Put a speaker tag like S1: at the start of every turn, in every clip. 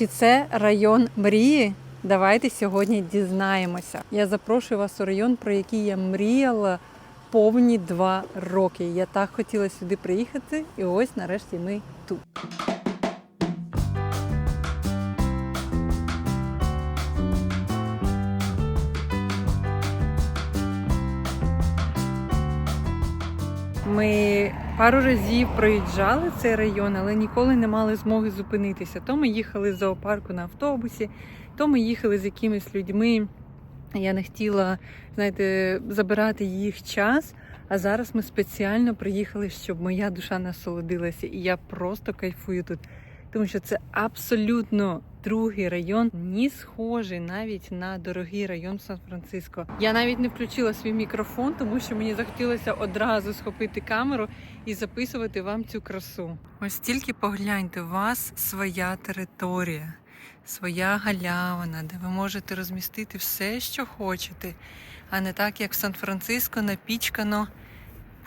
S1: Чи це район мрії? Давайте сьогодні дізнаємося. Я запрошую вас у район, про який я мріяла повні два роки. Я так хотіла сюди приїхати, і ось нарешті ми тут. Ми пару разів проїжджали цей район, але ніколи не мали змоги зупинитися. То ми їхали з зоопарку на автобусі, то ми їхали з якимись людьми. Я не хотіла, знаєте, забирати їх час. А зараз ми спеціально приїхали, щоб моя душа насолодилася. І я просто кайфую тут. Тому що це абсолютно другий район, ні схожий навіть на дорогий район Сан-Франциско. Я навіть не включила свій мікрофон, тому що мені захотілося одразу схопити камеру і записувати вам цю красу. Ось тільки погляньте, у вас своя територія, своя галявина, де ви можете розмістити все, що хочете, а не так, як в Сан-Франциско напічкано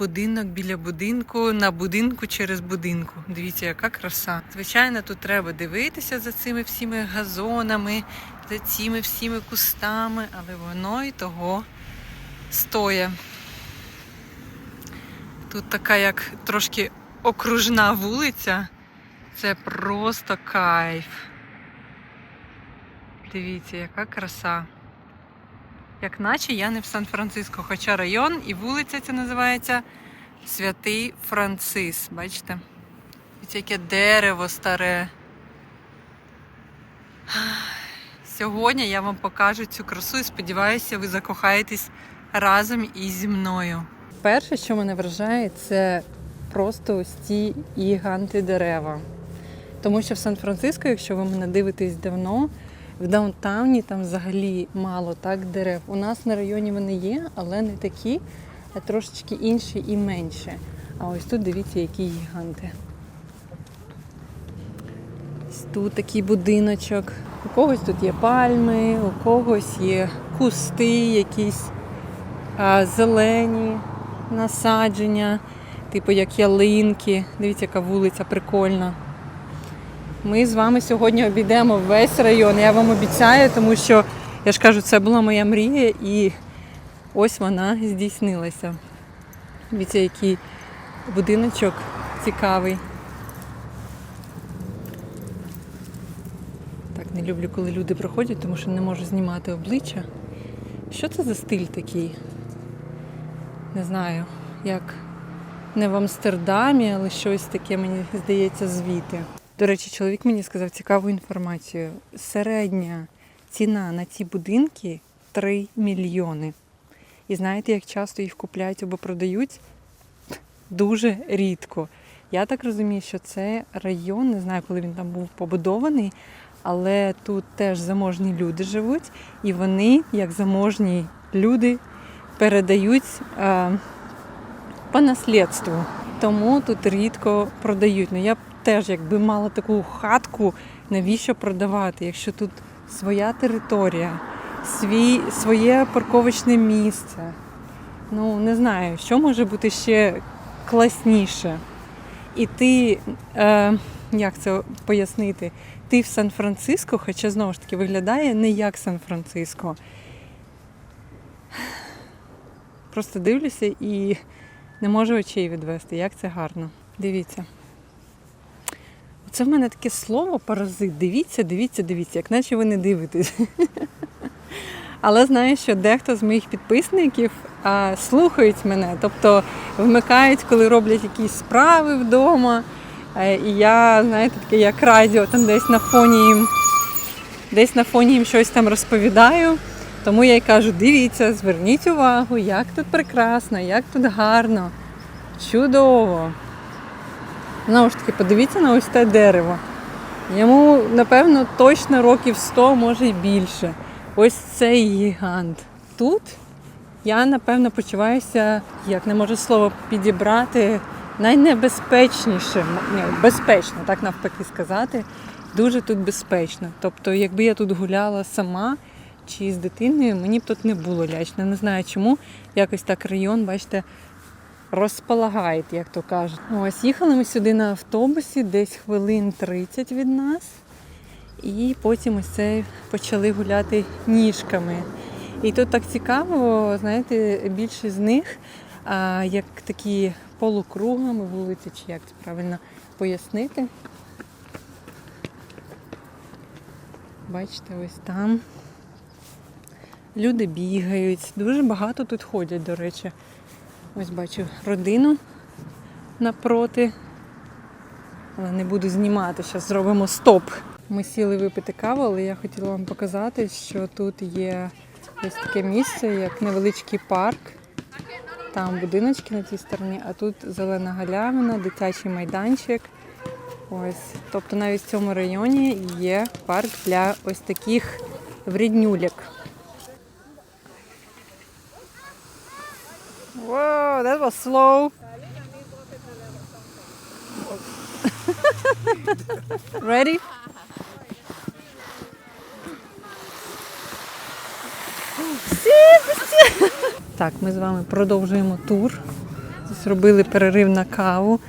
S1: будинок біля будинку на будинку через будинку. Дивіться, яка краса. Звичайно, тут треба дивитися за цими всіми газонами, за цими всіми кустами, але воно і того стоє. Тут така як трошки окружна вулиця. Це просто кайф. Дивіться, яка краса. Як наче я не в Сан-Франциско, хоча район і вулиця ця називається Святий Францис. Бачите? Дивіться, яке дерево старе. Сьогодні я вам покажу цю красу і сподіваюся, ви закохаєтесь разом із зі мною. Перше, що мене вражає, це просто ось ці гіганти дерева. Тому що в Сан-Франциско, якщо ви мене дивитесь давно, в даунтауні там взагалі мало так дерев. У нас на районі вони є, але не такі, а трошечки інші і менше. А ось тут дивіться, які гіганти. Ось тут такий будиночок. У когось тут є пальми, у когось є кусти, якісь а, зелені насадження, типу як ялинки. Дивіться, яка вулиця прикольна. Ми з вами сьогодні обійдемо весь район. Я вам обіцяю, тому що я ж кажу, це була моя мрія, і ось вона здійснилася. Дивіться, який будиночок цікавий. Так, не люблю, коли люди проходять, тому що не можу знімати обличчя. Що це за стиль такий? Не знаю, як не в Амстердамі, але щось таке, мені здається, звідти. До речі, чоловік мені сказав цікаву інформацію. Середня ціна на ці будинки 3 мільйони. І знаєте, як часто їх купляють або продають? Дуже рідко. Я так розумію, що це район, не знаю, коли він там був побудований, але тут теж заможні люди живуть, і вони, як заможні люди, передають е, по наслідству. Тому тут рідко продають. Ну я теж якби мала таку хатку, навіщо продавати, якщо тут своя територія, свій, своє парковочне місце. Ну, не знаю, що може бути ще класніше. І ти, е, як це пояснити, ти в Сан-Франциско, хоча знову ж таки виглядає не як Сан-Франциско. Просто дивлюся і не можу очей відвести, як це гарно. Дивіться. Це в мене таке слово паразит. Дивіться, дивіться, дивіться, як наче ви не дивитесь. Але знаю, що дехто з моїх підписників а, слухають мене, тобто вмикають, коли роблять якісь справи вдома. Е, І я, знаєте, таке як радіо, там десь на фоні їм, десь на фоні їм щось там розповідаю. Тому я й кажу, дивіться, зверніть увагу, як тут прекрасно, як тут гарно, чудово. Знову ж таки, подивіться на ось те дерево. Йому, напевно, точно років 100, може й більше. Ось цей гігант. Тут я, напевно, почуваюся, як не можу слово підібрати, найнебезпечніше, Ні, безпечно, так навпаки сказати. Дуже тут безпечно. Тобто, якби я тут гуляла сама чи з дитиною, мені б тут не було лячно. Не знаю чому. Якось так район, бачите, розполагають, як то кажуть. Ось їхали ми сюди на автобусі, десь хвилин 30 від нас. І потім ось це почали гуляти ніжками. І тут так цікаво, знаєте, більшість з них а, як такі полукругами вулиці, чи як це правильно пояснити. Бачите, ось там. Люди бігають, дуже багато тут ходять, до речі. Ось бачу родину напроти. Але не буду знімати, зараз зробимо стоп. Ми сіли випити каву, але я хотіла вам показати, що тут є ось таке місце, як невеличкий парк. Там будиночки на цій стороні, а тут зелена галявина, дитячий майданчик. Ось. Тобто навіть в цьому районі є парк для ось таких вріднюлек. Whoa, that was slow. Ready? Так, ми з вами продовжуємо тур. Зробили перерив на каву.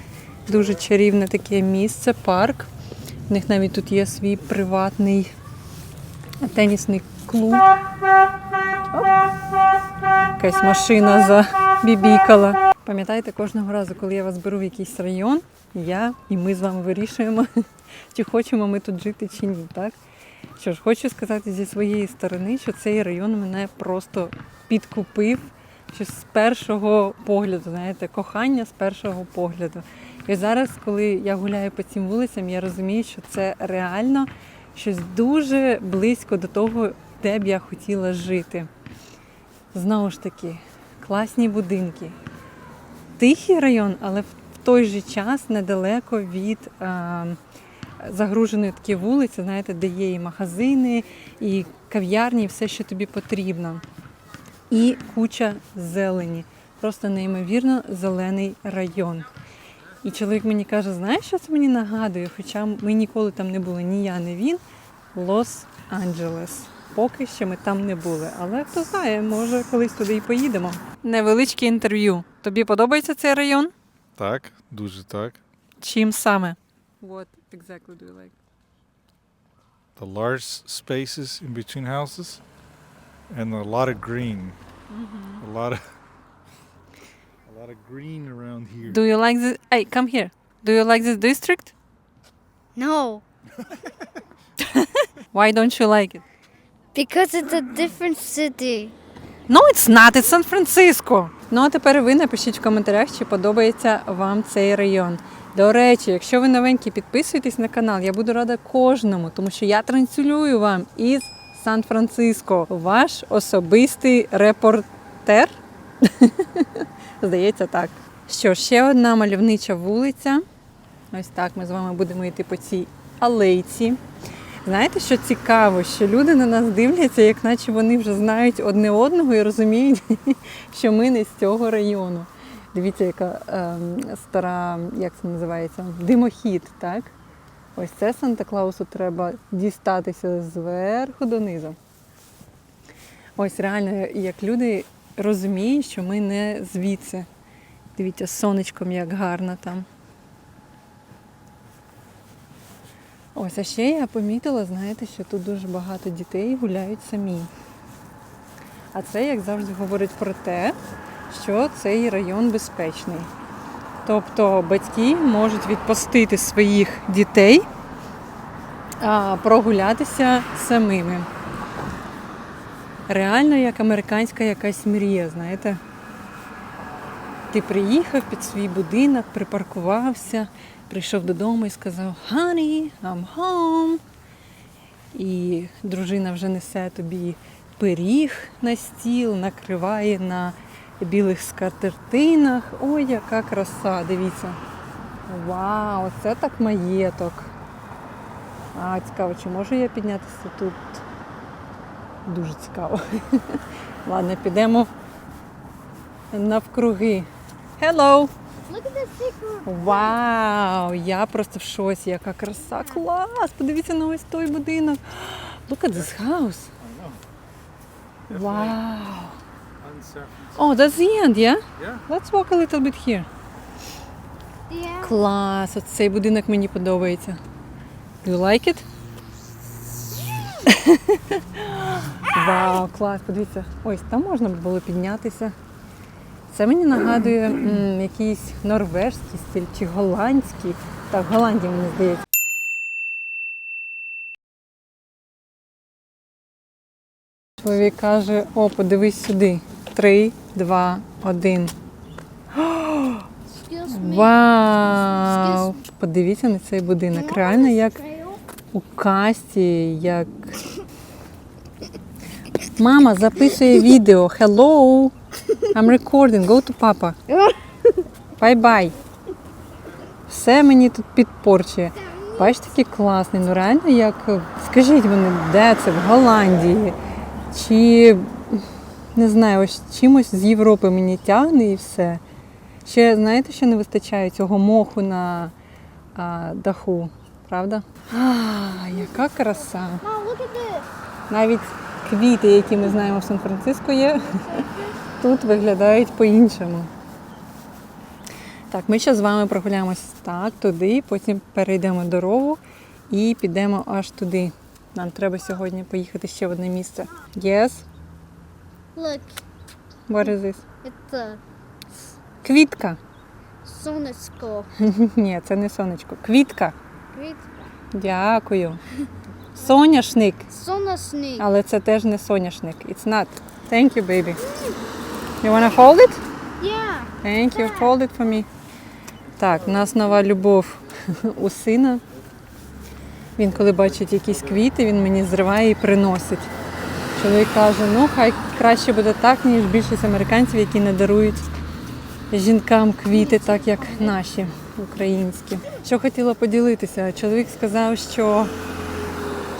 S1: Дуже чарівне таке місце, парк. У них навіть тут є свій приватний тенісний Оп. Якась машина забібікала. Пам'ятаєте, кожного разу, коли я вас беру в якийсь район, я і ми з вами вирішуємо, чи хочемо ми тут жити чи ні. Так? Що ж, хочу сказати зі своєї сторони, що цей район мене просто підкупив що з першого погляду, знаєте, кохання з першого погляду. І зараз, коли я гуляю по цим вулицям, я розумію, що це реально щось дуже близько до того, де б я хотіла жити. Знову ж таки, класні будинки. Тихий район, але в той же час недалеко від а, загруженої такі вулиці, знаєте, де є і магазини, і кав'ярні, і все, що тобі потрібно. І куча зелені. Просто неймовірно зелений район. І чоловік мені каже, знаєш, що це мені нагадує? Хоча ми ніколи там не були, ні я, ні він. Лос-Анджелес. Поки що ми там не були. Але хто знає, може колись туди і поїдемо. Невеличке інтерв'ю. Тобі подобається цей район?
S2: Так, дуже так.
S1: Чим саме? What exactly do you like?
S2: The large spaces in between houses and a lot of green. A lot of a lot of green around here.
S1: Do you like this? Hey, come here. Do you like this district?
S3: No,
S1: Why don't you like it?
S3: Because it's a different city.
S1: No, it's not, it's Сан-Франциско. Ну а тепер ви напишіть в коментарях, чи подобається вам цей район. До речі, якщо ви новенькі, підписуйтесь на канал. Я буду рада кожному, тому що я транслюю вам із Сан-Франциско. Ваш особистий репортер. Здається, так. Що ще одна мальовнича вулиця. Ось так ми з вами будемо йти по цій алейці. Знаєте, що цікаво, що люди на нас дивляться, як наче вони вже знають одне одного і розуміють, що ми не з цього району. Дивіться, яка ем, стара, як це називається, димохід, так? Ось це Санта-Клаусу треба дістатися зверху донизу. Ось реально, як люди розуміють, що ми не звідси. Дивіться, сонечком як гарно там. Ось, а ще я помітила, знаєте, що тут дуже багато дітей гуляють самі. А це, як завжди, говорить про те, що цей район безпечний. Тобто батьки можуть відпустити своїх дітей а, прогулятися самими. Реально як американська якась мрія, знаєте. Ти приїхав під свій будинок, припаркувався, прийшов додому і сказав Honey, I'm home. І дружина вже несе тобі пиріг на стіл, накриває на білих скатертинах. Ой, яка краса, дивіться. Вау, це так маєток. А, цікаво, чи можу я піднятися тут? Дуже цікаво. Ладно, підемо навкруги. Hello! Вау! Я просто в шоці, яка краса! Клас! Подивіться на ось той будинок. Look at this house. Вау! Oh, that's the end, yeah?
S2: Yeah.
S1: Let's walk a little bit here.
S3: Yeah.
S1: Клас! От цей будинок мені подобається. Do you like it? Вау, клас, подивіться. Ось там можна було піднятися. Це мені нагадує м, якийсь норвежський стиль чи голландський. Так, в Голландії, мені здається. Чоловік каже: о, подивись сюди. Три, два, один. Вау! Подивіться на цей будинок. Реально як у касті, як. Мама записує відео. Hello! I'm recording. Go to papa. Bye-bye. Все мені тут підпорчує. Бачите, який класний. Ну реально, як. Скажіть мені, де це? В Голландії? Чи не знаю, ось чимось з Європи мені тягне і все. Ще знаєте, що не вистачає цього моху на а, даху, правда? А, яка краса! Навіть квіти, які ми знаємо в Сан-Франциско є, тут виглядають по-іншому. Так, ми ще з вами прогуляємось так, туди, потім перейдемо дорогу і підемо аж туди. Нам треба сьогодні поїхати ще в одне місце. Yes?
S3: Look,
S1: What is this?
S3: it's a
S1: Квітка.
S3: sonusco.
S1: Ні, це не сонечко. Квітка.
S3: Great.
S1: Дякую. Соняшник.
S3: Sonusnik.
S1: Але це теж не соняшник. It's not. Thank you, baby. You wanna hold it?
S3: Yeah.
S1: Thank you. Hold it for me. Так, у нас нова любов у сина. Він, коли бачить якісь квіти, він мені зриває і приносить. Чоловік каже, ну хай краще буде так, ніж більшість американців, які не дарують жінкам квіти, так як наші українські. Що хотіла поділитися? Чоловік сказав, що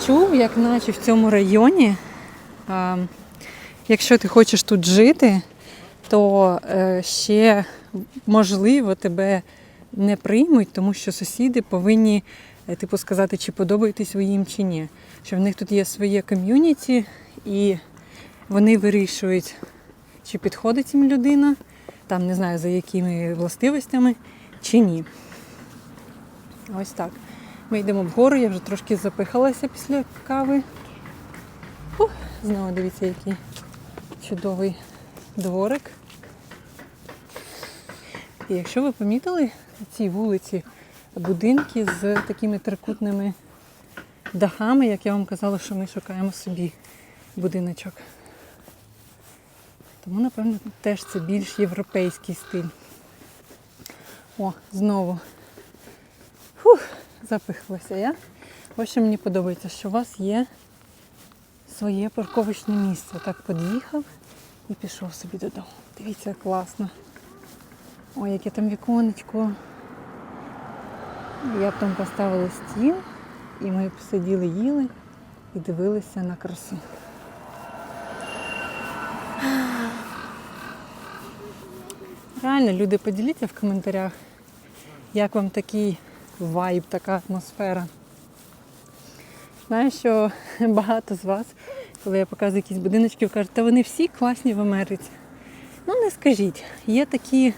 S1: чув, як наче в цьому районі, а, якщо ти хочеш тут жити, то е, ще можливо тебе не приймуть, тому що сусіди повинні е, типу сказати, чи подобаєтесь ви їм чи ні. Що в них тут є своє ком'юніті, і вони вирішують, чи підходить їм людина, там не знаю за якими властивостями, чи ні. Ось так. Ми йдемо вгору, я вже трошки запихалася після кави. Ух, знову дивіться, який чудовий дворик. І якщо ви помітили на цій вулиці будинки з такими трикутними дахами, як я вам казала, що ми шукаємо собі будиночок. Тому, напевно, теж це більш європейський стиль. О, знову. Фух, запихалася я. Ось що мені подобається, що у вас є своє парковочне місце. Так під'їхав і пішов собі додому. Дивіться, як класно. Ой, яке там віконечко. Я б там поставила стіл, і ми б сиділи, їли і дивилися на красу. Реально, люди, поділіться в коментарях, як вам такий вайб, така атмосфера. Знаю, що багато з вас, коли я показую якісь будиночки, кажуть, та вони всі класні в Америці. Ну, не скажіть, є такі,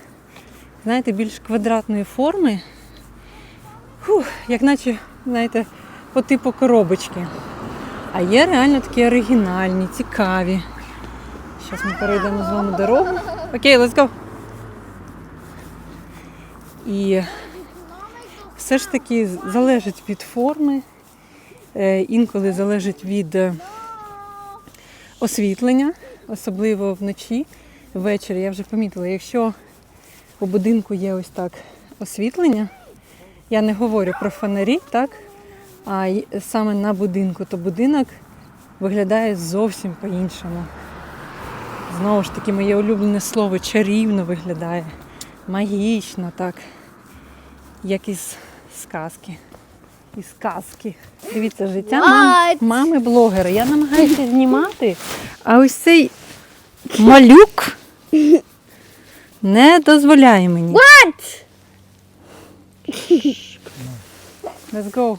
S1: знаєте, більш квадратної форми, фух, як наче, знаєте, по типу коробочки. А є реально такі оригінальні, цікаві. Зараз ми перейдемо з вами дорогу. Окей, let's go. І все ж таки залежить від форми, е, інколи залежить від е, освітлення, особливо вночі, ввечері. Я вже помітила, якщо у будинку є ось так освітлення, я не говорю про фонарі, так? А саме на будинку, то будинок виглядає зовсім по-іншому. Знову ж таки, моє улюблене слово чарівно виглядає. Магічно, так. Як із сказки. Із сказки. Дивіться, життя мам, мами блогера. Я намагаюся знімати, а ось цей малюк не дозволяє мені.
S3: What?
S1: Let's go.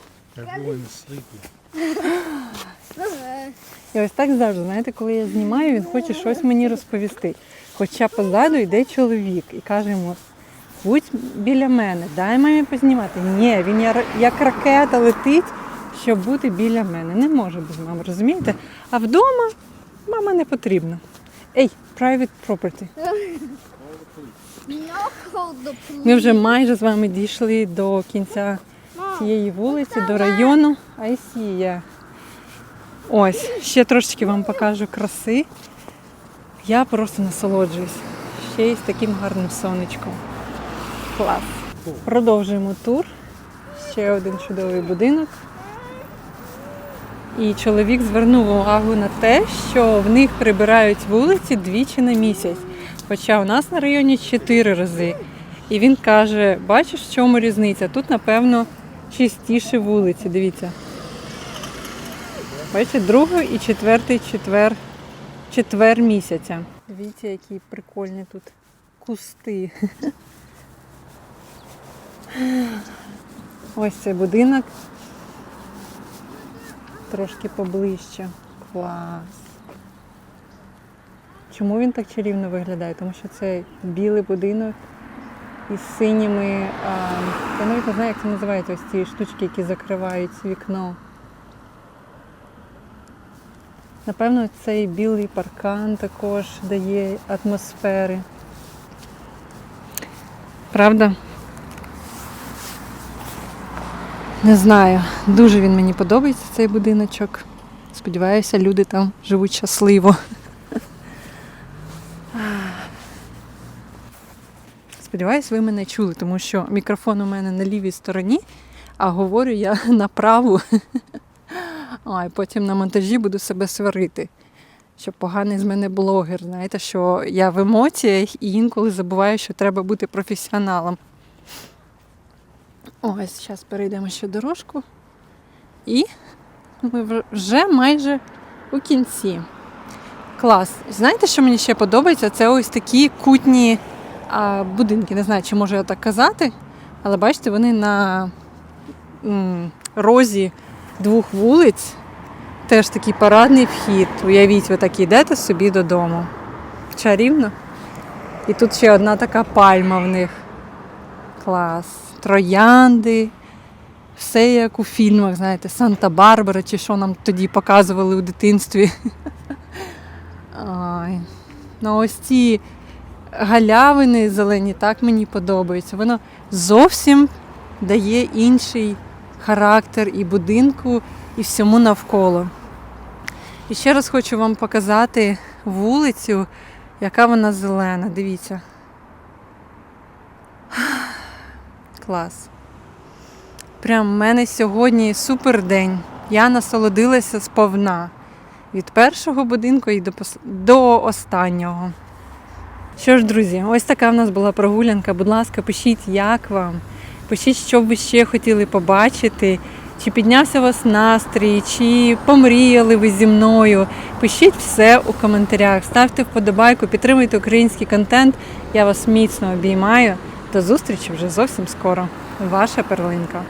S1: І ось так завжди, знаєте, коли я знімаю, він хоче щось мені розповісти. Хоча позаду йде чоловік і каже йому, будь біля мене, дай мамі познімати. Ні, він як ракета летить, щоб бути біля мене. Не може без мами, розумієте? А вдома мама не потрібна. Ей, private property. Ми вже майже з вами дійшли до кінця цієї вулиці, до району Айсія. Ось, ще трошечки вам покажу краси. Я просто насолоджуюсь. Ще й з таким гарним сонечком. Клас. Продовжуємо тур. Ще один чудовий будинок. І чоловік звернув увагу на те, що в них прибирають вулиці двічі на місяць. Хоча у нас на районі чотири рази. І він каже: бачиш, в чому різниця? Тут, напевно, чистіші вулиці. Дивіться. Бачите, другий і четвертий четвер, четвер місяця. Дивіться, які прикольні тут кусти. Ось цей будинок. Трошки поближче. Клас. Чому він так чарівно виглядає? Тому що це білий будинок із синіми. А, я навіть не знаю, як це називається, ось ці штучки, які закривають вікно. Напевно, цей білий паркан також дає атмосфери. Правда? Не знаю. Дуже він мені подобається цей будиночок. Сподіваюся, люди там живуть щасливо. Сподіваюсь, ви мене чули, тому що мікрофон у мене на лівій стороні, а говорю я на праву. А, потім на монтажі буду себе сварити. Що поганий з мене блогер. Знаєте, що я в емоціях і інколи забуваю, що треба бути професіоналом. Ось, зараз перейдемо ще дорожку. І ми вже майже у кінці. Клас. Знаєте, що мені ще подобається? Це ось такі кутні а, будинки. Не знаю, чи можу я так казати, але бачите, вони на м, розі двох вулиць. Теж такий парадний вхід. Уявіть, ви так йдете собі додому. Чарівно. І тут ще одна така пальма в них. Клас. Троянди. Все як у фільмах, знаєте, Санта-Барбара, чи що нам тоді показували у дитинстві. Ой. Ну ось ці галявини зелені так мені подобаються. Воно зовсім дає інший характер і будинку, і всьому навколо. І ще раз хочу вам показати вулицю, яка вона зелена. Дивіться. Клас. Прям в мене сьогодні супер день. Я насолодилася сповна. Від першого будинку і до, пос- до останнього. Що ж, друзі, ось така в нас була прогулянка. Будь ласка, пишіть, як вам. Пишіть, що б ви ще хотіли побачити. Чи піднявся у вас настрій, чи помріяли ви зі мною. Пишіть все у коментарях, ставте вподобайку, підтримуйте український контент. Я вас міцно обіймаю. До зустрічі вже зовсім скоро. Ваша перлинка.